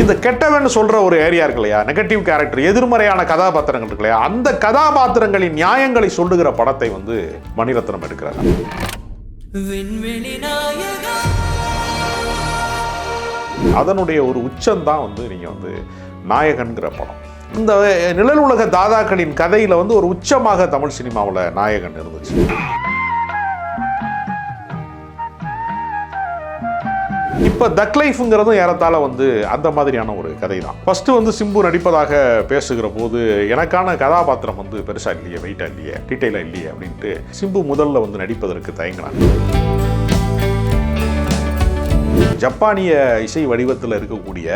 இந்த கெட்டவன் சொல்ற ஒரு ஏரியா இருக்கு இல்லையா? நெகட்டிவ் கேரக்டர் எதிர்மறையான கதாபாத்திரங்கள் இருக்கு இல்லையா? அந்த கதாபாத்திரங்களின் நியாயங்களை சொல்லுகிற படத்தை வந்து மணிரத்னம் எடுக்கிறார். விண்வெளி நாயகா. அதனுடைய ஒரு உச்சம்தான் வந்து நீங்க வந்து நாயகன்கிற படம். இந்த நிழல் உலக தாதாக்களின் கதையில வந்து ஒரு உச்சமாக தமிழ் சினிமாவில் நாயகன் இருந்துச்சு இப்போ தக் லைஃப்ங்கிறதும் ஏறத்தாழ வந்து அந்த மாதிரியான ஒரு கதை தான் ஃபஸ்ட்டு வந்து சிம்பு நடிப்பதாக பேசுகிற போது எனக்கான கதாபாத்திரம் வந்து பெருசாக இல்லையே வெயிட்டா இல்லையே டீட்டெயிலாக இல்லையே அப்படின்ட்டு சிம்பு முதல்ல வந்து நடிப்பதற்கு தயங்கினாங்க. ஜப்பானிய இசை வடிவத்தில் இருக்கக்கூடிய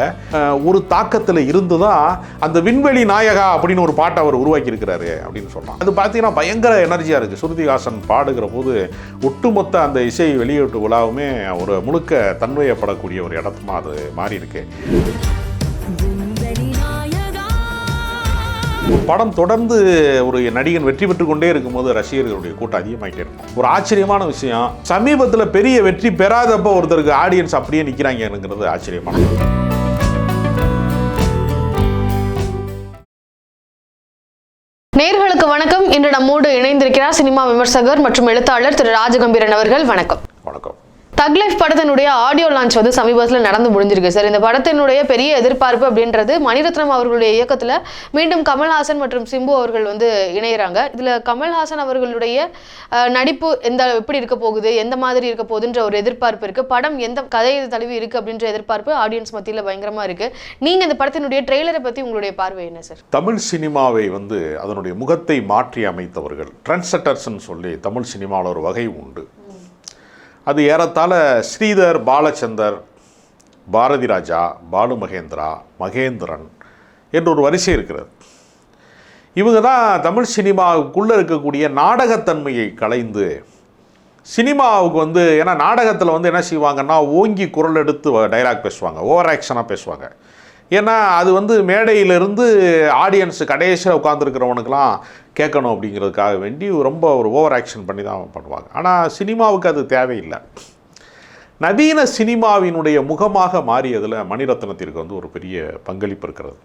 ஒரு தாக்கத்தில் இருந்து தான் அந்த விண்வெளி நாயகா அப்படின்னு ஒரு பாட்டை அவர் உருவாக்கியிருக்கிறாரு அப்படின்னு சொல்லலாம் அது பார்த்தீங்கன்னா பயங்கர எனர்ஜியாக இருக்குது ஸ்ருதிஹாசன் பாடுகிற போது ஒட்டுமொத்த அந்த இசை வெளியீட்டு விழாவுமே ஒரு முழுக்க தன்மையப்படக்கூடிய ஒரு இடத்துமா அது மாறி இருக்கு ஒரு படம் தொடர்ந்து ஒரு நடிகன் வெற்றி பெற்று கொண்டே இருக்கும்போது ரசிகர்களுடைய கூட்டம் அதிகமாகிட்டே இருக்கும். ஒரு ஆச்சரியமான விஷயம் சமீபத்தில் பெரிய வெற்றி பெறாதப்போ ஒருத்தருக்கு ஆடியன்ஸ் அப்படியே நிற்கிறாங்கிறது ஆச்சரியமான நேர்களுக்கு வணக்கம். இன்று நம்மோடு இணைந்திருக்கிறார் சினிமா விமர்சகர் மற்றும் எழுத்தாளர் திரு ராஜகம்பீரன் அவர்கள். வணக்கம். தக் லைஃப் படத்தினுடைய ஆடியோ லான்ச் வந்து சமீபத்தில் நடந்து முடிஞ்சிருக்கு சார். இந்த படத்தினுடைய பெரிய எதிர்பார்ப்பு அப்படின்றது மணிரத்னம் அவர்களுடைய இயக்கத்தில் மீண்டும் கமல்ஹாசன் மற்றும் சிம்பு அவர்கள் வந்து இணையறாங்க. இதில் கமல்ஹாசன் அவர்களுடைய நடிப்பு எந்த எப்படி இருக்க போகுது எந்த மாதிரி இருக்க போகுதுன்ற ஒரு எதிர்பார்ப்பு இருக்குது படம் எந்த கதையை தழுவி இருக்குது அப்படின்ற எதிர்பார்ப்பு ஆடியன்ஸ் மத்தியில் பயங்கரமாக இருக்குது நீங்கள் இந்த படத்தினுடைய ட்ரெய்லரை பற்றி உங்களுடைய பார்வை என்ன சார்? தமிழ் சினிமாவை வந்து அதனுடைய முகத்தை மாற்றி அமைத்தவர்கள் ட்ரெண்ட்செட்டர்ஸ்னு சொல்லி தமிழ் சினிமாவில் ஒரு வகை உண்டு. அது ஏறத்தாழ ஸ்ரீதர் பாலச்சந்தர் பாரதி ராஜா பாலு மகேந்திரா மகேந்திரன் என்ற ஒரு வரிசை இருக்கிறது. இவங்க தான் தமிழ் சினிமாவுக்குள்ளே இருக்கக்கூடிய நாடகத்தன்மையை களைந்து சினிமாவுக்கு வந்து ஏன்னா நாடகத்தில் வந்து என்ன செய்வாங்கன்னா ஓங்கி குரல் எடுத்து டைலாக் பேசுவாங்க ஓவர் ஆக்ஷனாக பேசுவாங்க. ஏன்னா அது வந்து மேடையிலிருந்து ஆடியன்ஸ் கடைசியில் உட்காந்துருக்கிறவனுக்கெலாம் கேட்கணும் அப்படிங்கிறதுக்காக வேண்டி ரொம்ப ஒரு ஓவர் ஆக்ஷன் பண்ணி தான் பண்ணுவாங்க. ஆனால் சினிமாவுக்கு அது தேவையில்லை. நவீன சினிமாவினுடைய முகமாக மாறியதில் மணிரத்னத்திற்கு வந்து ஒரு பெரிய பங்களிப்பு இருக்கிறது.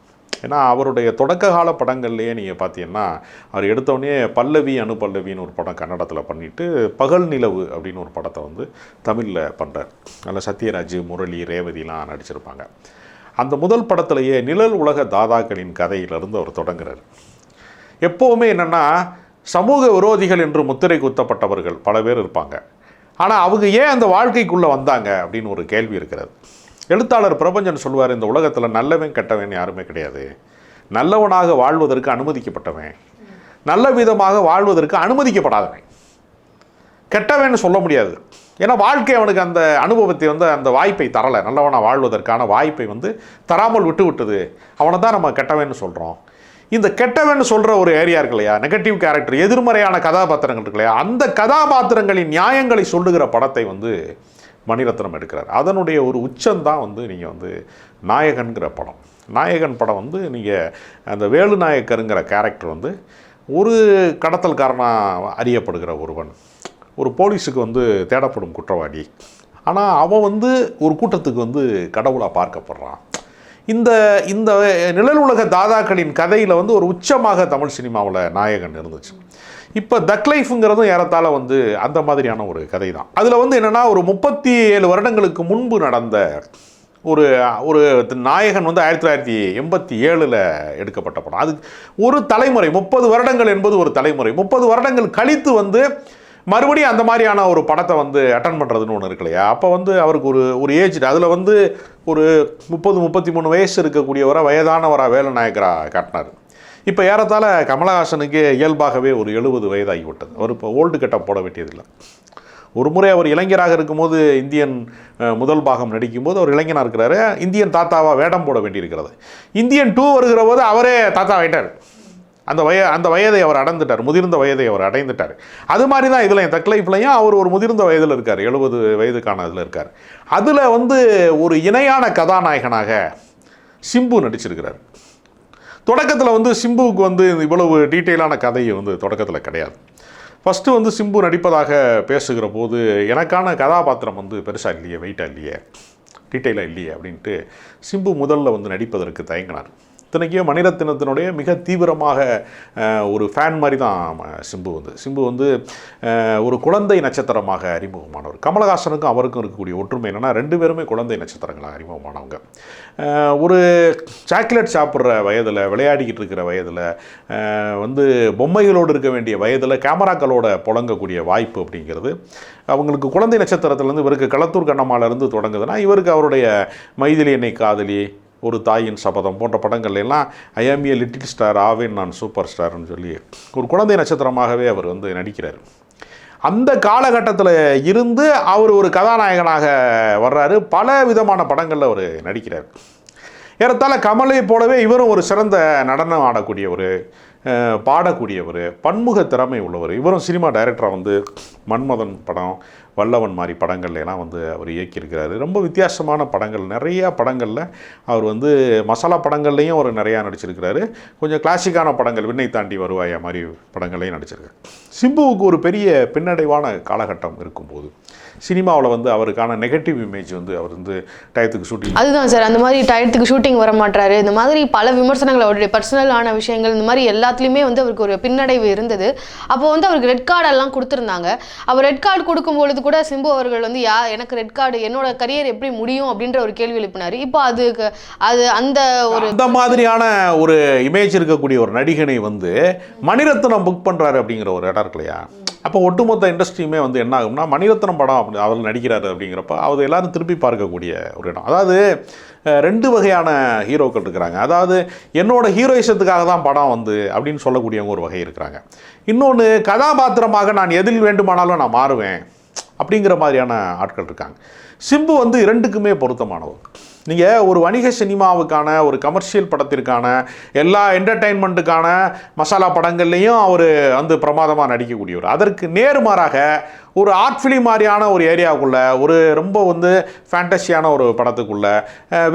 ஏன்னா அவருடைய தொடக்க கால படங்கள்லேயே நீங்கள் பார்த்தீங்கன்னா அவர் எடுத்தோடனே பல்லவி அனுபல்லவின்னு ஒரு படம் கன்னடத்தில் பண்ணிட்டு பகல் நிலவு அப்படின்னு ஒரு படத்தை வந்து தமிழில் பண்ணுறார் அதில் சத்யராஜ் முரளி ரேவதிலாம் நடிச்சிருப்பாங்க. அந்த முதல் படத்திலேயே நிழல் உலக தாதாக்களின் கதையிலிருந்து அவர் தொடங்குறார். எப்போவுமே என்னென்னா சமூக விரோதிகள் என்று முத்திரை குத்தப்பட்டவர்கள் பல பேர் இருப்பாங்க. ஆனால் அவங்க ஏன் அந்த வாழ்க்கைக்குள்ளே வந்தாங்க அப்படின்னு ஒரு கேள்வி இருக்கிறது. எழுத்தாளர் பிரபஞ்சன் சொல்வார் இந்த உலகத்தில் நல்லவன் கெட்டவன் யாருமே கிடையாது. நல்லவனாக வாழ்வதற்கு அனுமதிக்கப்பட்டவன். நல்ல விதமாக வாழ்வதற்கு அனுமதிக்கப்படாதவன். கெட்டவன் சொல்ல முடியாது. ஏன்னா வாழ்க்கை அவனுக்கு அந்த அனுபவத்தை வந்து அந்த வாய்ப்பை தரலை. நல்லவனாக வாழ்வதற்கான வாய்ப்பை வந்து தராமல் விட்டு விட்டது. அவனை தான் நம்ம கெட்டவன்னு சொல்கிறோம் இந்த கெட்டவன் சொல்கிற ஒரு ஏரியா இருக்கு இல்லையா? நெகட்டிவ் கேரக்டர் எதிர்மறையான கதாபாத்திரங்கள் இருக்கு இல்லையா? அந்த கதாபாத்திரங்களின் நியாயங்களை சொல்லுகிற படத்தை வந்து மணிரத்னம் எடுக்கிறார். அதனுடைய ஒரு உச்சந்தான் வந்து நீங்கள் வந்து நாயகன்கிற படம். நாயகன் படம் வந்து நீங்கள் அந்த வேலு நாயக்கருங்கிற கேரக்டர் வந்து ஒரு கடத்தல்காரனாக அறியப்படுகிற ஒருவன். ஒரு போலீஸுக்கு வந்து தேடப்படும் குற்றவாளி. ஆனால் அவன் வந்து ஒரு கூட்டத்துக்கு வந்து கடவுளாக பார்க்கப்படுறான். இந்த இந்த நிழல் உலக தாதாக்களின் கதையில் வந்து ஒரு உச்சமாக தமிழ் சினிமாவில் நாயகன் இருந்துச்சு. இப்போ தக் லைஃப்ங்கிறதும் ஏறத்தாழ வந்து அந்த மாதிரியான ஒரு கதை தான் அதில் வந்து என்னென்னா ஒரு முப்பத்தி ஏழு வருடங்களுக்கு முன்பு நடந்த ஒரு ஒரு நாயகன் வந்து ஆயிரத்தி தொள்ளாயிரத்தி எண்பத்தி ஏழில் எடுக்கப்பட்ட படம். அது ஒரு தலைமுறை முப்பது வருடங்கள் என்பது ஒரு தலைமுறை. முப்பது வருடங்கள் கழித்து வந்து மறுபடியும் அந்த மாதிரியான ஒரு படத்தை வந்து அட்டன் பண்ணுறதுன்னு ஒன்று இருக்கு இல்லையா? அப்போ வந்து அவருக்கு ஒரு ஒரு ஏஜ் அதில் வந்து ஒரு முப்பது முப்பத்தி மூணு வயசு இருக்கக்கூடியவரை வயதானவராக வேலுநாயக்கராக காட்டினார். இப்போ ஏறத்தால் கமலஹாசனுக்கு இயல்பாகவே ஒரு எழுபது வயதாகிவிட்டது. அவர் இப்போ ஓல்டு கட்டம் போட வேண்டியதில்லை. ஒரு முறை அவர் இளைஞராக இருக்கும்போது இந்தியன் முதல் பாகம் நடிக்கும்போது அவர் இளைஞனாக இருக்கிறாரு. இந்தியன் தாத்தாவாக வேடம் போட வேண்டியிருக்கிறது. இந்தியன் டூ வருகிற போது அவரே தாத்தா ஆகிட்டார் அந்த வய அந்த வயதை அவர் அடைந்துட்டார் முதிர்ந்த வயதை அவர் அடைந்துட்டார். அது மாதிரி தான் இதில் தக் லைஃப்லையும் அவர் ஒரு முதிர்ந்த வயதில் இருக்கார் எழுபது வயதுக்கான இதில் இருக்கார். அதில் வந்து ஒரு இணையான கதாநாயகனாக சிம்பு நடிச்சிருக்கிறார். தொடக்கத்தில் வந்து சிம்புவுக்கு வந்து இவ்வளவு டீட்டெயிலான கதை வந்து தொடக்கத்தில் கிடையாது. ஃபஸ்ட்டு வந்து சிம்பு நடிப்பதாக பேசுகிற போது எனக்கான கதாபாத்திரம் வந்து பெருசாக இல்லையே வெயிட்டாக இல்லையே டீட்டெயிலாக இல்லையே அப்படின்ட்டு சிம்பு முதல்ல வந்து நடிப்பதற்கு தயங்கினார். இத்தனைக்கும் மணிரத்னத்தினுடைய மிக தீவிரமாக ஒரு ஃபேன் மாதிரி தான் சிம்பு வந்து. சிம்பு வந்து ஒரு குழந்தை நட்சத்திரமாக அறிமுகமானவர். கமலஹாசனுக்கும் அவருக்கும் இருக்கக்கூடிய ஒற்றுமை என்னென்னா ரெண்டு பேருமே குழந்தை நட்சத்திரங்களாக அறிமுகமானவங்க. ஒரு சாக்லேட் சாப்பிட்ற வயதில் விளையாடிக்கிட்டு இருக்கிற வயதில் வந்து பொம்மைகளோடு இருக்க வேண்டிய வயதில் கேமராக்களோட புழங்கக்கூடிய வாய்ப்பு அப்படிங்கிறது அவங்களுக்கு குழந்தை நட்சத்திரத்துலேருந்து இவருக்கு களத்தூர் கண்ணம்மாலேருந்து தொடங்குதுன்னா இவருக்கு அவருடைய மைதிலி என்னை காதலி ஒரு தாயின் சபதம் போன்ற படங்கள் எல்லாம் ஐஎம்ஏ லிட்டில் ஸ்டார் ஆவேன் நான் சூப்பர் ஸ்டார்னு சொல்லி ஒரு குழந்தை நட்சத்திரமாகவே அவர் வந்து நடிக்கிறார். அந்த காலகட்டத்தில் இருந்து அவர் ஒரு கதாநாயகனாக வர்றாரு. பல விதமான படங்களில் அவர் நடிக்கிறார். ஏறத்தாழ கமலை போலவே இவரும் ஒரு சிறந்த நடனம் ஆடக்கூடிய ஒரு பாடக்கூடியவர் பன்முக திறமை உள்ளவர். இவரும் சினிமா டைரக்டராக வந்து மன்மதன் படம் வல்லவன் மாதிரி படங்கள்லாம் எல்லாம் வந்து அவர் இயக்கியிருக்கிறாரு. ரொம்ப வித்தியாசமான படங்கள். நிறைய படங்களில் அவர் வந்து மசாலா படங்கள்லையும் அவர் நிறையா நடிச்சிருக்கிறாரு. கொஞ்சம் கிளாசிக்கான படங்கள். விண்ணை தாண்டி வருவாயா மாதிரி படங்கள்லையும் நடிச்சிருக்காரு. சிம்புவுக்கு ஒரு பெரிய பின்னடைவான காலகட்டம் இருக்கும்போது சினிமாவில் வந்து அவருக்கான நெகட்டிவ் இமேஜ் வந்து அவர் வந்து டயத்துக்கு ஷூட்டிங் அதுதான் சார். அந்த மாதிரி டயத்துக்கு ஷூட்டிங் வர மாட்டாரு இந்த மாதிரி பல விமர்சனங்கள் அவருடைய பர்சனலான விஷயங்கள் இந்த மாதிரி எல்லாத்துலேயுமே வந்து அவருக்கு ஒரு பின்னடைவு இருந்தது. அப்போ வந்து அவருக்கு ரெட் கார்டெல்லாம் கொடுத்துருந்தாங்க. அவர் ரெட் கார்டு கொடுக்கும்பொழுது கூட சிம்பு அவர்கள் வந்து யா எனக்கு ரெட் கார்டு என்னோட கரியர் எப்படி முடியும்? அப்படின்ற ஒரு கேள்வி எழுப்பினார். இப்போ அதுக்கு அது அந்த ஒரு அந்த மாதிரியான ஒரு இமேஜ் இருக்கக்கூடிய ஒரு நடிகனை வந்து மணிரத்னம் புக் பண்ணுறாரு அப்படிங்கிற ஒரு இடம் இருக்கு இல்லையா அப்போ ஒட்டுமொத்த இண்டஸ்ட்ரியுமே வந்து என்ன ஆகும்னா மணிரத்னம் படம் அப்படி அவர் நடிக்கிறாரு அப்படிங்கிறப்ப அவர் எல்லாரும் திருப்பி பார்க்கக்கூடிய ஒரு இடம். அதாவது ரெண்டு வகையான ஹீரோக்கள் இருக்கிறாங்க. அதாவது என்னோட ஹீரோயிசத்துக்காக தான் படம் வந்து அப்படின்னு சொல்லக்கூடியவங்க ஒரு வகை இருக்கிறாங்க. இன்னொன்று கதாபாத்திரமாக நான் எதில் வேண்டுமானாலும் நான் மாறுவேன். அப்படிங்கிற மாதிரியான ஆட்கள் இருக்காங்க. சிம்பு வந்து இரண்டுக்குமே பொருத்தமானவர். நீங்கள் ஒரு வணிக சினிமாவுக்கான ஒரு கமர்ஷியல் படத்திற்கான எல்லா என்டர்டெயின்மெண்ட்டுக்கான மசாலா படங்கள்லேயும் அவர் வந்து பிரமாதமாக நடிக்கக்கூடியவர். அதற்கு நேர்மாறாக ஒரு ஆர்ட் ஃபிலிம் மாதிரியான ஒரு ஏரியாவுக்குள்ளே ஒரு ரொம்ப வந்து ஃபேண்டஸியான ஒரு படத்துக்குள்ளே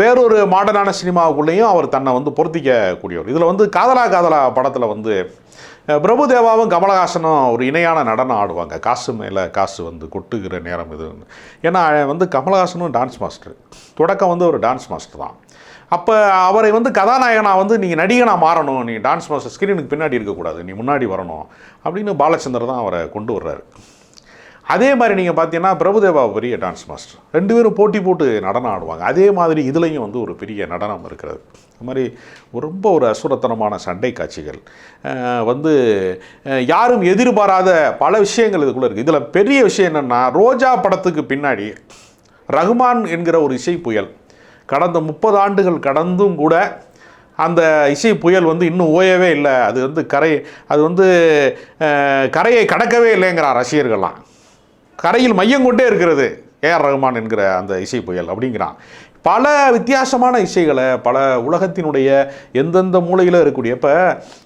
வேறொரு மாடர்னான சினிமாவுக்குள்ளேயும் அவர் தன்னை வந்து பொருத்திக்கக்கூடியவர். இதில் வந்து காதலா காதலா படத்தில் வந்து பிரபுதேவாவும் கமலஹாசனும் ஒரு இணையான நடனம் ஆடுவாங்க. காசு மேலே காசு வந்து கொட்டுகிற நேரம் இது. ஏன்னா வந்து கமலஹாசனும் டான்ஸ் மாஸ்டர் தொடக்கம் வந்து ஒரு டான்ஸ் மாஸ்டர் தான். அப்போ அவரை வந்து கதாநாயகனாக வந்து நீங்கள் நடிகனாக மாறணும். நீ டான்ஸ் மாஸ்டர் ஸ்க்ரீனுக்கு பின்னாடி இருக்கக்கூடாது. நீ முன்னாடி வரணும் அப்படின்னு பாலச்சந்தர் தான் அவரை கொண்டு வர்றாரு. அதே மாதிரி நீங்கள் பார்த்தீங்கன்னா பிரபுதேவா பெரிய டான்ஸ் மாஸ்டர் ரெண்டு பேரும் போட்டி போட்டு நடனம் ஆடுவாங்க. அதே மாதிரி இதுலேயும் வந்து ஒரு பெரிய நடனம் இருக்கிறது. அது மாதிரி ரொம்ப ஒரு அசுரத்தனமான சண்டை காட்சிகள். வந்து யாரும் எதிர்பாராத பல விஷயங்கள் இதுக்குள்ளே இருக்குது இதில் பெரிய விஷயம் என்னென்னா ரோஜா படத்துக்கு பின்னாடி ரகுமான் என்கிற ஒரு இசை புயல். கடந்த முப்பது ஆண்டுகள் கடந்தும் கூட அந்த இசை புயல் வந்து இன்னும் ஓயவே இல்லை. அது வந்து கரை அது வந்து கரையை கடக்கவே இல்லைங்கிறான் ரசிகர்கள்லாம். கரையில் மையம் கொண்டே இருக்கிறது. ஏஆர் ரஹ்மான் என்கிற அந்த இசை புயல் அப்படிங்கிறான். பல வித்தியாசமான இசைகளை பல உலகத்தினுடைய எந்தெந்த மூலையில் இருக்கக்கூடிய இப்போ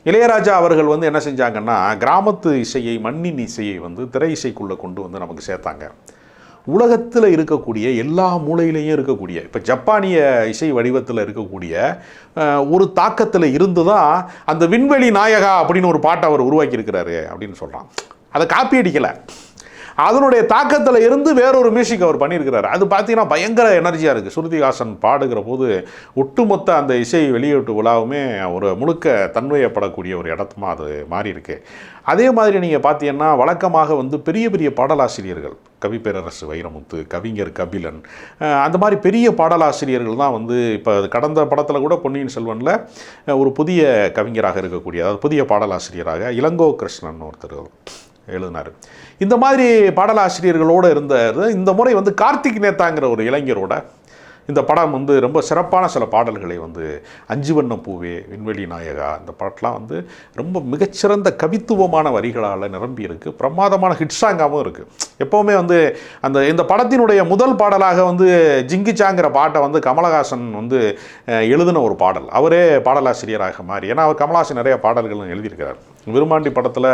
இளையராஜா அவர்கள் வந்து என்ன செஞ்சாங்கன்னா கிராமத்து இசையை மண்ணின் இசையை வந்து திரை இசைக்குள்ளே கொண்டு வந்து நமக்கு சேர்த்தாங்க. உலகத்தில் இருக்கக்கூடிய எல்லா மூலையிலையும் இருக்கக்கூடிய இப்போ ஜப்பானிய இசை வடிவத்தில் இருக்கக்கூடிய ஒரு தாக்கத்தில் இருந்து தான் அந்த விண்வெளி நாயகா அப்படின்னு ஒரு பாட்டை அவர் உருவாக்கியிருக்கிறாரு அப்படின்னு சொல்கிறான் அதை காப்பி அடிக்கலை. அதனுடைய தாக்கத்தில் இருந்து வேறொரு மியூசிக் அவர் பண்ணியிருக்கிறாரு. அது பார்த்தீங்கன்னா பயங்கர எனர்ஜியாக இருக்குது ஸ்ருதிஹாசன் பாடுகிற போது ஒட்டுமொத்த அந்த இசை வெளியீட்டு விழாவுமே ஒரு முழுக்க தன்மையப்படக்கூடிய ஒரு இடத்துமா அது மாறி இருக்கு அதே மாதிரி நீங்கள் பார்த்தீங்கன்னா வழக்கமாக வந்து பெரிய பெரிய பாடலாசிரியர்கள் கவி பேரரசு வைரமுத்து கவிஞர் கபிலன் அந்த மாதிரி பெரிய பாடலாசிரியர்கள் தான் வந்து இப்போ கடந்த படத்தில் கூட பொன்னியின் செல்வனில் ஒரு புதிய கவிஞராக இருக்கக்கூடிய அதாவது புதிய பாடலாசிரியராக இளங்கோ கிருஷ்ணன் ஒருத்தர். எழுதினார். இந்த மாதிரி பாடலாசிரியர்களோடு இருந்த இந்த முறை வந்து கார்த்திக் நேத்தாங்கிற ஒரு இளைஞரோட இந்த படம் வந்து ரொம்ப சிறப்பான சில பாடல்களை வந்து அஞ்சு வண்ண பூவே விண்வெளி நாயகா இந்த பாட்டெலாம் வந்து ரொம்ப மிகச்சிறந்த கவித்துவமான வரிகளால் நிரம்பி இருக்குது பிரமாதமான ஹிட் சாங்காகவும் இருக்குது எப்போவுமே வந்து அந்த இந்த படத்தினுடைய முதல் பாடலாக வந்து ஜிங்கிச்சாங்கிற பாட்டை வந்து கமலஹாசன் வந்து எழுதின ஒரு பாடல். அவரே பாடலாசிரியராக மாறி ஏன்னா அவர் கமலஹாசன் நிறைய பாடல்களும் எழுதியிருக்கிறார். விருமாண்டி படத்தில்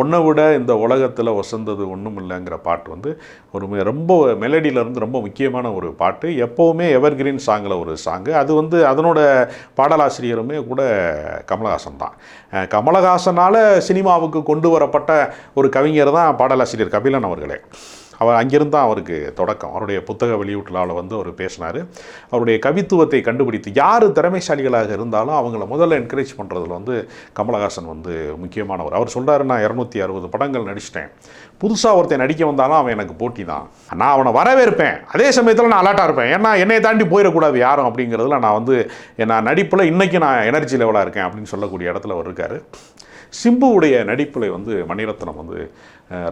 ஒன்றை விட இந்த உலகத்தில் வசந்தது ஒன்றும் இல்லைங்கிற பாட்டு வந்து ஒரு ரொம்ப மெலடியிலேருந்து ரொம்ப முக்கியமான ஒரு பாட்டு. எப்போவுமே எவர்கிரீன் சாங்கில் ஒரு சாங்கு அது வந்து அதனோட பாடலாசிரியருமே கூட கமலஹாசன் தான். கமலஹாசனால் சினிமாவுக்கு கொண்டு வரப்பட்ட ஒரு கவிஞர் தான் பாடலாசிரியர் கபிலன் அவர்களே. அவர் அங்கிருந்து தான் அவருக்கு தொடக்கம். அவருடைய புத்தக வெளியீட்டுலாவில் வந்து அவர் பேசினார். அவருடைய கவித்துவத்தை கண்டுபிடித்து யார் திறமைசாலிகளாக இருந்தாலும் அவங்கள முதல்ல என்கரேஜ் பண்ணுறதுல வந்து கமலஹாசன் வந்து முக்கியமானவர். அவர் சொல்கிறார் நான் இரநூத்தி அறுபது படங்கள் நடிச்சிட்டேன். புதுசாக ஒருத்தன் நடிக்க வந்தாலும் அவன் எனக்கு போட்டி தான். நான் அவனை வரவேற்பேன். அதே சமயத்தில் நான் அலாட்டாக இருப்பேன். ஏன்னா என்னை தாண்டி போயிடக்கூடாது யாரும் அப்படிங்கிறதுல நான் வந்து நான் நடிப்பில் இன்றைக்கி நான் எனர்ஜி லெவலாக இருக்கேன் அப்படின்னு சொல்லக்கூடிய இடத்துல அவர் இருக்கார். சிம்புவுடைய நடிப்பில் வந்து மணிரத்னம் வந்து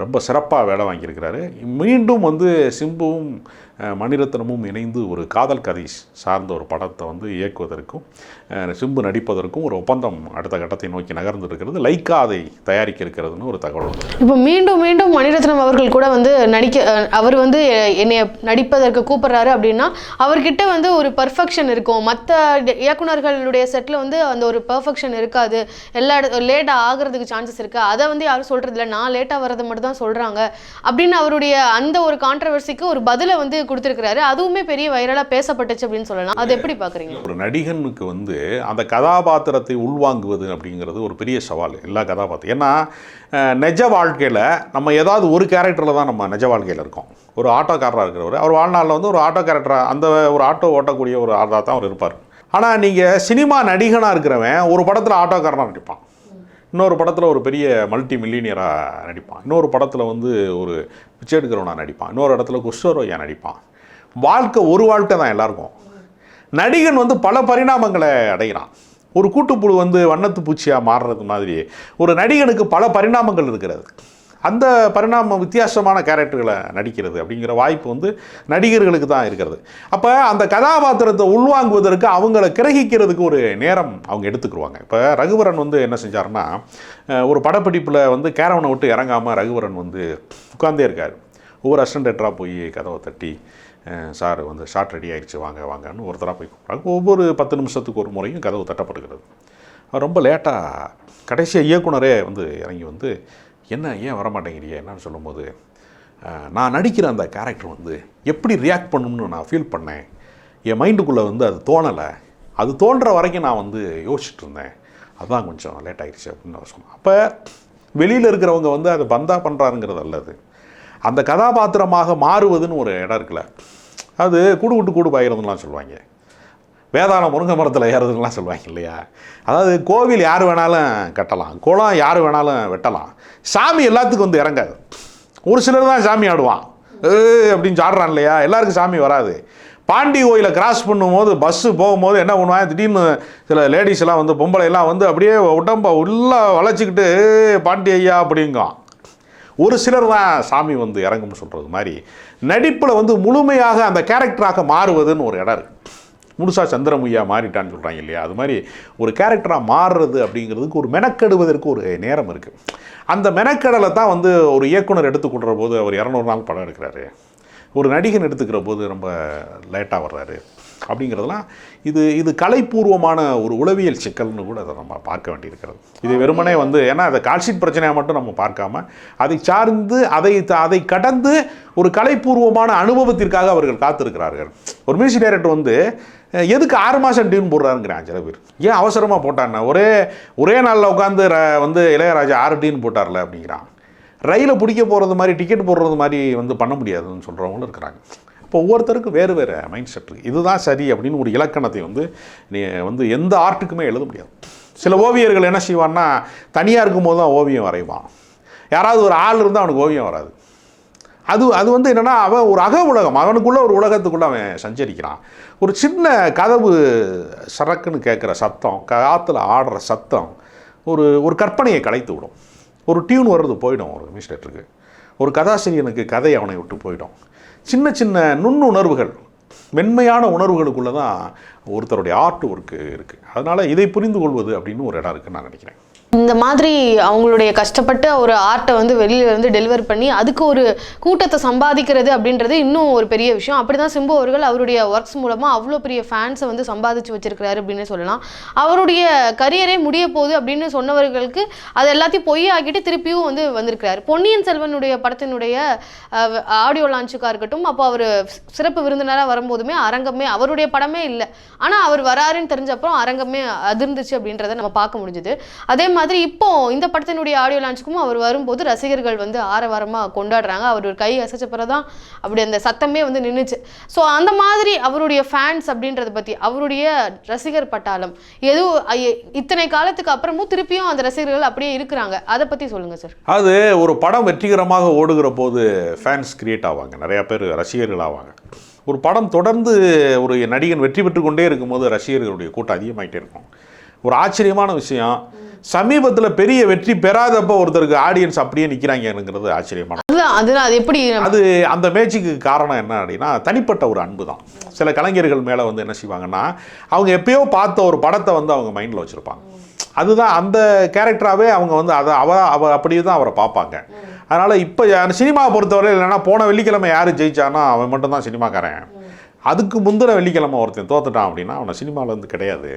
ரொம்ப சிறப்பாக வேலை வாங்கியிருக்கிறாரு. மீண்டும் வந்து சிம்புவும் மணிரத்னமும் இணைந்து ஒரு காதல் கதை சார்ந்த ஒரு படத்தை வந்து இயக்குவதற்கும் சிம்பு நடிப்பதற்கும் ஒரு ஒப்பந்தம் அடுத்த கட்டத்தை நோக்கி நகர்ந்து இருக்கிறது லைக்கா அதை தயாரிக்க இருக்கிறதுன்னு ஒரு தகவல் இப்போ மீண்டும் மீண்டும் மணிரத்னம் அவர்கள் கூட வந்து நடிக்க அவர் வந்து என்னை என்னைய நடிப்பதற்கு கூப்பிட்றாரு அப்படின்னா அவர்கிட்ட வந்து ஒரு பர்ஃபெக்ஷன் இருக்கும். மற்ற இயக்குனர்களுடைய செட்டில் வந்து அந்த ஒரு பர்ஃபெக்ஷன் இருக்காது. எல்லா லேட்டாக ஆகிறதுக்கு சான்சஸ் இருக்குது அதை வந்து யாரும் சொல்கிறது இல்லை நான் லேட்டாக வரது மட்டும் தான் சொல்கிறாங்க அப்படின்னு அவருடைய அந்த ஒரு கான்ட்ரவர்சிக்கு ஒரு பதிலை வந்து கொடுத்துருக்கிறாரு. அதுவுமே பெரிய வைரலாக பேசப்பட்டுச்சு அப்படின்னு சொல்லலாம். அது எப்படி பார்க்குறீங்க? ஒரு நடிகனுக்கு வந்து அந்த கதாபாத்திரத்தை உள்வாங்குவது அப்படிங்கிறது ஒரு பெரிய சவால் எல்லா கதாபாத்திரம் ஏன்னா நிஜ வாழ்க்கையில் நம்ம ஏதாவது ஒரு கேரக்டரில் தான் நம்ம நிஜ வாழ்க்கையில் இருக்கோம். ஒரு ஆட்டோக்காரராக இருக்கிறவர். அவர் வாழ்நாளில் வந்து ஒரு ஆட்டோ கேரக்டராக அந்த ஒரு ஆட்டோ ஓட்டக்கூடிய ஒரு ஆளாக தான் அவர் இருப்பார். ஆனால் நீங்கள் சினிமா நடிகனாக இருக்கிறவன் ஒரு படத்தில் ஆட்டோக்காரனாக நடிப்பான். இன்னொரு படத்தில் ஒரு பெரிய மல்டி மில்லினியராக நடிப்பான். இன்னொரு படத்தில் வந்து ஒரு பிச்சை எடுக்கிறவனாக நடிப்பான். இன்னொரு இடத்துல குஷ்வரோயா நடிப்பான். வாழ்க்கை ஒரு வாழ்க்கை தான் எல்லாருக்கும். நடிகன் வந்து பல பரிணாமங்களை அடைகிறான். ஒரு கூட்டுப்புழு வந்து வண்ணத்து பூச்சியாக மாறுறது மாதிரி. ஒரு நடிகனுக்கு பல பரிணாமங்கள் இருக்கிறது. அந்த பரிணாம வித்தியாசமான கேரக்டர்களை நடிக்கிறது அப்படிங்கிற வாய்ப்பு வந்து நடிகர்களுக்கு தான் இருக்கிறது. அப்போ அந்த கதாபாத்திரத்தை உள்வாங்குவதற்கு அவங்கள கிரகிக்கிறதுக்கு ஒரு நேரம் அவங்க எடுத்துக்கிடுவாங்க இப்போ ரகுவரன் வந்து என்ன செஞ்சாருன்னா ஒரு படப்பிடிப்பில் வந்து கேரவனை விட்டு இறங்காமல் ரகுவரன் வந்து உட்கார்ந்தே இருக்கார். ஒவ்வொரு அஸ்டன்டேட்டராக போய் கதவை தட்டி சார் வந்து ஷார்ட் ரெடி ஆகிடுச்சு வாங்க வாங்கன்னு ஒருத்தராக போய் கூப்பிட்றாங்க. ஒவ்வொரு பத்து நிமிஷத்துக்கு ஒரு முறையும் கதவு தட்டப்படுகிறது. ரொம்ப லேட்டாக கடைசியாக இயக்குனரே வந்து இறங்கி வந்து என்ன ஏன் வர என்னன்னு சொல்லும்போது நான் நடிக்கிற அந்த கேரக்டர் வந்து எப்படி ரியாக்ட் பண்ணணும்னு நான் ஃபீல் பண்ணேன். என் மைண்டுக்குள்ளே வந்து அது தோணலை. அது தோன்ற வரைக்கும் நான் வந்து யோசிச்சுட்டு இருந்தேன் அதுதான் கொஞ்சம் லேட் ஆகிடுச்சு அப்படின்னு அவர் அப்போ வெளியில் இருக்கிறவங்க வந்து அதை பந்தா பண்ணுறாருங்கிறது அல்லது அந்த கதாபாத்திரமாக மாறுவதுன்னு ஒரு இடம் இருக்குல்ல. அது கூடு விட்டு கூடு பாயிரதுலாம் சொல்லுவாங்க. வேதாளம் முருங்கை மரத்தில் ஏறதுலாம் சொல்லுவாங்க இல்லையா? அதாவது கோவில் யார் வேணாலும் கட்டலாம் குளம் யார் வேணாலும் வெட்டலாம். சாமி எல்லாத்துக்கும் வந்து இறங்காது. ஒரு சிலர் தான் சாமி ஆடுவான். ஏ அப்படின்னு ஆடுறான் இல்லையா? எல்லாருக்கும் சாமி வராது. பாண்டி கோயிலை கிராஸ் பண்ணும்போது பஸ்ஸு போகும்போது என்ன பண்ணுவாங்க? திடீர்னு சில லேடிஸ் எல்லாம் வந்து பொம்பளை எல்லாம் வந்து அப்படியே உடம்ப உள்ளே வளைச்சிக்கிட்டு பாண்டி ஐயா அப்படிங்கும் ஒரு சிலர் தான் சாமி வந்து இறங்கும்னு சொல்கிறது மாதிரி. நடிப்பில் வந்து முழுமையாக அந்த கேரக்டராக மாறுவதுன்னு ஒரு இடம் இருக்குது முழுசா சந்திரமுய்யா மாறிட்டான்னு சொல்கிறாங்க இல்லையா? அது மாதிரி ஒரு கேரக்டராக மாறுறது அப்படிங்கிறதுக்கு ஒரு மெனக்கெடுவதற்கு ஒரு நேரம் இருக்குது அந்த மெனக்கெடலை தான் வந்து ஒரு இயக்குனர் எடுத்துக்கொள்கிற போது அவர் இரநூறு நாள் படம் எடுக்கிறாரு. ஒரு நடிகன் எடுத்துக்கிற போது ரொம்ப லேட்டாக வர்றாரு. அப்படிங்கிறதெல்லாம் இது இது கலைப்பூர்வமான ஒரு உளவியல் சிக்கல்னு கூட அதை நம்ம பார்க்க வேண்டியிருக்கிறது. இது வெறுமனே வந்து ஏன்னா அதை கால்ஷீட் பிரச்சனையாக மட்டும் நம்ம பார்க்காம அதை சார்ந்து அதை அதை கடந்து ஒரு கலைப்பூர்வமான அனுபவத்திற்காக அவர்கள் காத்திருக்கிறார்கள். ஒரு மியூசிக் டைரக்டர் வந்து எதுக்கு ஆறு மாதம் டியூன் போடுறாருங்கிறான் சில பேர். ஏன் அவசரமாக போட்டான்னா ஒரே ஒரே நாளில் உட்காந்து ர- வந்து இளையராஜா ஆறு டியூன் போட்டார்ல அப்படிங்கிறான். ரயிலை பிடிக்க போகிறது மாதிரி டிக்கெட் போடுறது மாதிரி வந்து பண்ண முடியாதுன்னு சொல்கிறவங்களும் இருக்கிறாங்க. இப்போ ஒவ்வொருத்தருக்கும் வேறு வேறு மைண்ட் செட் இருக்குது இதுதான் சரி அப்படின்னு ஒரு இலக்கணத்தை வந்து நீ வந்து எந்த ஆர்ட்டுக்குமே எழுத முடியாது. சில ஓவியர்கள் என்ன செய்வான்னா தனியாக இருக்கும்போது தான் ஓவியம் வரைவான். யாராவது ஒரு ஆள் இருந்தால் அவனுக்கு ஓவியம் வராது. அது அது வந்து என்னென்னா அவன் ஒரு அக உலகம். அவனுக்குள்ளே ஒரு உலகத்துக்குள்ளே அவன் சஞ்சரிக்கிறான். ஒரு சின்ன கதவு சரக்குன்னு கேட்குற சத்தம் காற்றுல ஆடுற சத்தம் ஒரு ஒரு கற்பனையை கலைத்து விடும். ஒரு டியூன் வர்றது போயிடும் ஒரு மிஸ்டேட்டருக்கு ஒரு கதாசிரியனுக்கு கதை அவனை விட்டு போயிடும். சின்ன சின்ன நுண்ணுணர்வுகள் மென்மையான உணர்வுகளுக்குள்ளே தான் ஒருத்தருடைய ஆர்ட் ஒர்க்கு இருக்குது அதனால் இதை புரிந்து கொள்வது அப்படின்னு ஒரு இடம் இருக்குன்னு நான் நினைக்கிறேன். இந்த மாதிரி அவங்களுடைய கஷ்டப்பட்டு ஒரு ஆர்ட்டை வந்து வெளியில இருந்து டெலிவர் பண்ணி அதுக்கு ஒரு கூட்டத்தை சம்பாதிக்கிறது அப்படின்றது இன்னும் ஒரு பெரிய விஷயம். அப்படிதான் சிம்பு அவர்கள் அவருடைய ஒர்க்ஸ் மூலமா அவ்வளோ பெரிய ஃபேன்ஸை வந்து சம்பாதிச்சு வச்சிருக்கிறாரு அப்படின்னு சொல்லலாம். அவருடைய கரியரே முடிய போகுது அப்படின்னு சொன்னவர்களுக்கு அது எல்லாத்தையும் பொய்யாக்கிட்டு திருப்பியும் வந்து வந்திருக்கிறாரு. பொன்னியின் செல்வனுடைய படத்தினுடைய ஆடியோ லான்ச்சுக்காக இருக்கட்டும் அப்போ அவர் சிறப்பு விருந்தினராக வரும்போதுமே அரங்கமே அவருடைய படமே இல்லை. ஆனால் அவர் வராருன்னு தெரிஞ்ச அப்புறம் அரங்கமே அதிர்ந்துச்சு அப்படின்றத நம்ம பார்க்க முடிஞ்சுது. அதே மாதிரி மாதிரி இப்போ இந்த படத்தினுடைய ஆடியோ லான்ச்சுக்கும் அவர் வரும்போது ரசிகர்கள் வந்து ஆரவாரமாக கொண்டாடுறாங்க. அவர் ஒரு கை அசைச்ச பிறதான் அப்படி அந்த சத்தமே வந்து நின்றுச்சு ஸோ அந்த மாதிரி அவருடைய ஃபேன்ஸ் அப்படின்றத பற்றி அவருடைய ரசிகர் பட்டாளம் எதுவும் இத்தனை காலத்துக்கு அப்புறமும் திருப்பியும் அந்த ரசிகர்கள் அப்படியே இருக்கிறாங்க. அதை பற்றி சொல்லுங்கள் சார் அது ஒரு படம் வெற்றிகரமாக ஓடுகிற போது ஃபேன்ஸ் கிரியேட் ஆவாங்க. நிறையா பேர் ரசிகர்கள் ஆவாங்க. ஒரு படம் தொடர்ந்து ஒரு நடிகன் வெற்றி பெற்று கொண்டே இருக்கும்போது ரசிகர்களுடைய கூட்டம் அதிகமாகிட்டே இருக்கும். ஒரு ஆச்சரியமான விஷயம். சமீபத்தில் பெரிய வெற்றி பெறாதப்போ ஒருத்தருக்கு ஆடியன்ஸ் அப்படியே நிற்கிறாங்கிறது ஆச்சரியமான அதுதான் அது எப்படி அது அந்த மேட்சுக்கு காரணம் என்ன அப்படின்னா தனிப்பட்ட ஒரு அன்பு தான். சில கலைஞர்கள் மேலே வந்து என்ன செய்வாங்கன்னா அவங்க எப்பயோ பார்த்த ஒரு படத்தை வந்து அவங்க மைண்டில் வச்சுருப்பாங்க. அதுதான் அந்த கேரக்டராகவே அவங்க வந்து அதை அவ அவ அப்படியே தான் அவரை பார்ப்பாங்க. அதனால் இப்போ சினிமாவை பொறுத்தவரை இல்லைன்னா போன வெள்ளிக்கிழமை யார் ஜெயிச்சானா அவன் மட்டும்தான் சினிமாக்காரன். அதுக்கு முந்தின வெள்ளிக்கிழமை ஒருத்தன் தோத்துட்டான் அப்படின்னா அவனை சினிமாவில் வந்து கிடையாது.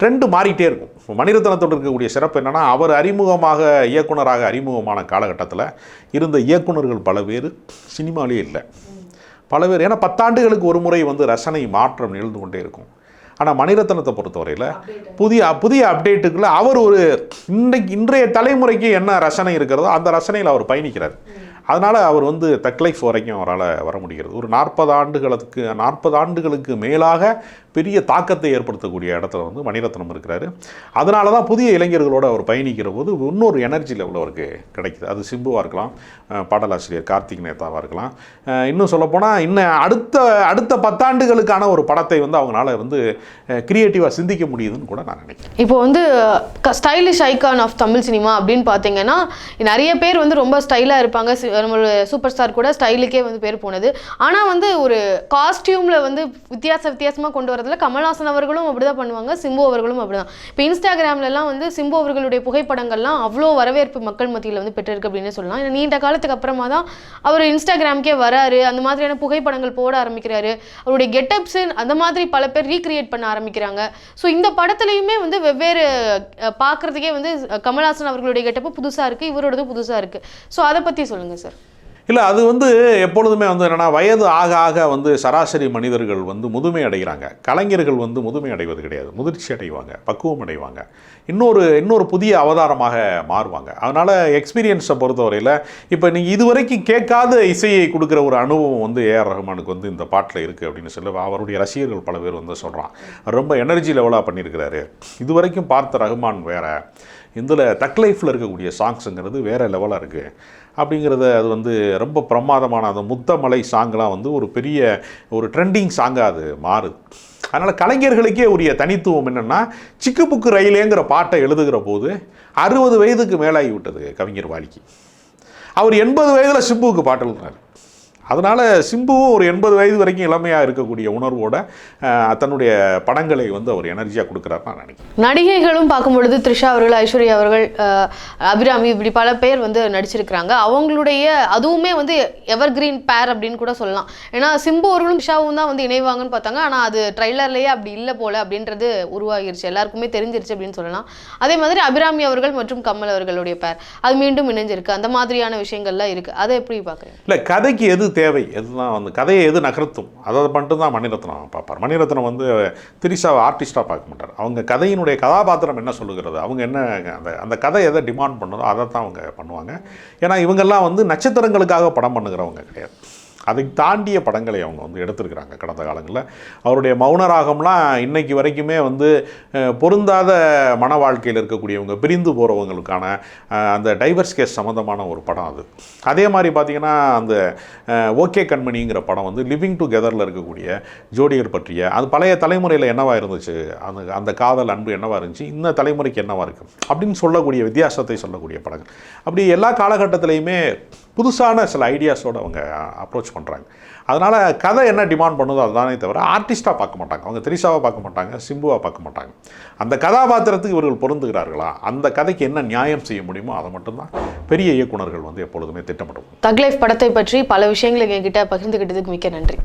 ட்ரெண்டு மாறிக்கிட்டே இருக்கும். மணிரத்னத்தோடு இருக்கக்கூடிய சிறப்பு என்னென்னா அவர் அறிமுகமாக இயக்குனராக அறிமுகமான காலகட்டத்தில் இருந்த இயக்குனர்கள் பல பேர் சினிமாலே இல்லை. பல பேர் ஏன்னா பத்தாண்டுகளுக்கு ஒரு முறை வந்து ரசனை மாற்றம் நிகழ்ந்து கொண்டே இருக்கும். ஆனால் மணிரத்னத்தை பொறுத்தவரையில் புதிய புதிய அப்டேட்டுக்குள்ள அவர் ஒரு இன்றைக்கு இன்றைய தலைமுறைக்கு என்ன ரசனை இருக்கிறதோ அந்த ரசனையில் அவர் பயணிக்கிறார். அதனால் அவர் வந்து தக்லைஃப் வரைக்கும் அவரால் வர முடிகிறது. ஒரு நாற்பது ஆண்டுகளுக்கு நாற்பது ஆண்டுகளுக்கு மேலாக பெரிய தாக்கத்தை ஏற்படுத்தக்கூடிய இடத்துல வந்து மணிரத்னம் இருக்கிறாரு. அதனால தான் புதிய இளைஞர்களோடு அவர் பயணிக்கிற போது இன்னொரு எனர்ஜி லெவல் அவருக்கு கிடைக்குது. அது சிம்புவாக இருக்கலாம் பாடலாசிரியர் கார்த்திக் நேதாவாக இருக்கலாம். இன்னும் சொல்லப்போனால் இன்னும் அடுத்த அடுத்த பத்தாண்டுகளுக்கான ஒரு படத்தை வந்து அவங்களால வந்து கிரியேட்டிவாக சிந்திக்க முடியுதுன்னு கூட நான் நினைக்கிறேன். இப்போ வந்து stylish icon of Tamil cinema அப்படின்னு பார்த்தீங்கன்னா நிறைய பேர் வந்து ரொம்ப ஸ்டைலாக இருப்பாங்க. நம்மளோட சூப்பர் ஸ்டார் கூட ஸ்டைலுக்கே வந்து பேர் போனது. ஆனால் வந்து ஒரு காஸ்டியூமில் வந்து வித்தியாச வித்தியாசமாக கொண்டு வரதுல கமல்ஹாசன் அவர்களும் அப்படிதான் பண்ணுவாங்க சிம்பு அவர்களும் அப்படிதான். இப்போ இன்ஸ்டாகிராம்லலாம் வந்து சிம்பு அவர்களுடைய புகைப்படங்கள்லாம் அவ்வளோ வரவேற்பு மக்கள் மத்தியில் வந்து பெற்றிருக்கு அப்படின்னு சொல்லலாம். ஏன்னா நீண்ட காலத்துக்கு அப்புறமா தான் அவர் இன்ஸ்டாகிராம்க்கே வராரு அந்த மாதிரியான புகைப்படங்கள் போட ஆரம்பிக்கிறாரு. அவருடைய கெட்டப்ஸ் அந்த மாதிரி பல பேர் ரீக்ரியேட் பண்ண ஆரம்பிக்கிறாங்க. ஸோ இந்த படத்துலையுமே வந்து வெவ்வேறு பார்க்குறதுக்கே பார்க்கறதுக்கே வந்து கமல்ஹாசன் அவர்களுடைய கெட்டப்பு புதுசாக இருக்குது இவரோடது புதுசாக இருக்குது ஸோ அதை பற்றி சொல்லுங்கள் சார் இல்லை அது வந்து எப்பொழுதுமே வந்து என்னென்னா வயது ஆக ஆக வந்து சராசரி மனிதர்கள் வந்து முதுமை அடைகிறாங்க. கலைஞர்கள் வந்து முதுமை அடைவது கிடையாது. முதிர்ச்சி அடைவாங்க பக்குவம் அடைவாங்க. இன்னொரு இன்னொரு புதிய அவதாரமாக மாறுவாங்க. அதனால் எக்ஸ்பீரியன்ஸை பொறுத்தவரையில் இப்போ நீங்கள் இதுவரைக்கும் கேட்காத இசையை கொடுக்குற ஒரு அனுபவம் வந்து ஏஆர் ரஹ்மானுக்கு வந்து இந்த பாட்டில் இருக்குது அப்படின்னு சொல்லி அவருடைய ரசிகர்கள் பல பேர் வந்து சொல்கிறான் ரொம்ப எனர்ஜி லெவலாக பண்ணியிருக்கிறாரு. இதுவரைக்கும் பார்த்த ரஹ்மான் வேறு இதில் தக் லைஃப்பில் இருக்கக்கூடிய சாங்ஸுங்கிறது வேறு லெவலாக இருக்குது அப்படிங்கிறத அது வந்து ரொம்ப பிரமாதமான அந்த முத்தமலை சாங்லாம் வந்து ஒரு பெரிய ஒரு ட்ரெண்டிங் சாங்காக அது மாறுது அதனால் கலைஞர்களுக்கே உரிய தனித்துவம் என்னென்னா சிக்கு புக்கு ரயிலேங்கிற பாட்டை எழுதுகிற போது அறுபது வயதுக்கு மேலாகி விட்டது கவிஞர் வாலிக்கு. அவர் எண்பது வயதில் சிம்புவுக்கு பாட்டு எழுதினார். அதனால் சிம்புவும் ஒரு எண்பது வயது வரைக்கும் இளமையாக இருக்கக்கூடிய உணர்வோட தன்னுடைய படங்களை வந்து அவர் எனர்ஜியாக கொடுக்குறாருன்னு நான் நினைக்கிறேன். நடிகைகளும் பார்க்கும் பொழுது த்ரிஷா அவர்கள் ஐஸ்வர்யா அவர்கள் அபிராமி இப்படி பல பேர் வந்து நடிச்சிருக்கிறாங்க. அவங்களுடைய அதுவுமே வந்து எவர் கிரீன் பேர் அப்படின்னு கூட சொல்லலாம். ஏன்னா சிம்பு அவர்களும் த்ரிஷாவும் தான் வந்து இணைவாங்கன்னு பார்த்தாங்க. ஆனால் அது ட்ரைலர்லேயே அப்படி இல்லை போல அப்படின்றது உருவாகிருச்சு. எல்லாருக்குமே தெரிஞ்சிருச்சு அப்படின்னு சொல்லலாம். அதே மாதிரி அபிராமி அவர்கள் மற்றும் கமல் அவர்களுடைய பேர். அது மீண்டும் இணைஞ்சிருக்கு. அந்த மாதிரியான விஷயங்கள்லாம் இருக்கு. அதை எப்படி பார்க்குறீங்க? இல்லை கதைக்கு எது தேவை. எதுதான் வந்து கதையை எது நகர்த்தும்? அதை மட்டும் தான் மணிரத்னம் பார்ப்பார். மணிரத்னம் வந்து திரிஷாவை ஆர்டிஸ்ட்டாக பார்க்க மாட்டார். அவங்க கதையினுடைய கதாபாத்திரம் என்ன சொல்லுகிறது? அவங்க என்ன அந்த அந்த கதை எதை டிமாண்ட் பண்ணுதோ அதை தான் அவங்க பண்ணுவாங்க. ஏன்னா இவங்கெல்லாம் வந்து நட்சத்திரங்களுக்காக படம் பண்ணுகிறவங்க கிடையாது. அதை தாண்டிய படங்களை அவங்க வந்து எடுத்திருக்கிறாங்க கடந்த காலங்களில். அவருடைய மௌனராகம்லாம் இன்னைக்கு வரைக்குமே வந்து பொருந்தாத மன வாழ்க்கையில் இருக்கக்கூடியவங்க பிரிந்து போகிறவங்களுக்கான அந்த டைவர்ஸ் கேஸ் சம்மந்தமான ஒரு படம் அது. அதே மாதிரி பார்த்திங்கன்னா அந்த ஓகே கண்மணிங்கிற படம் வந்து லிவிங் டுகெதரில் இருக்கக்கூடிய ஜோடியர் பற்றிய அது பழைய தலைமுறையில் என்னவாக இருந்துச்சு? அந்த அந்த காதல் அன்பு என்னவாக இருந்துச்சு? இந்த தலைமுறைக்கு என்னவாக இருக்குது அப்படின்னு சொல்லக்கூடிய வித்தியாசத்தை சொல்லக்கூடிய படங்கள். அப்படி எல்லா காலகட்டத்திலையுமே புதுசான சில ஐடியாஸோடு அவங்க அப்ரோச் பண்ணுறாங்க அதனால் கதை என்ன டிமாண்ட் பண்ணுதோ அதுதானே தவிர ஆர்டிஸ்ட்டாக பார்க்க மாட்டாங்க. அவங்க திரிஷாவை பார்க்க மாட்டாங்க சிம்புவாக பார்க்க மாட்டாங்க. அந்த கதாபாத்திரத்துக்கு இவர்கள் பொருந்துகிறார்களா? அந்த கதைக்கு என்ன நியாயம் செய்ய முடியுமோ அதை மட்டும்தான் பெரிய இயக்குனர்கள் வந்து எப்பொழுதுமே திட்டமிடுவோம் தக் லைஃப் படத்தை பற்றி பல விஷயங்களை என்கிட்ட பகிர்ந்துக்கிட்டதுக்கு மிக்க நன்றி.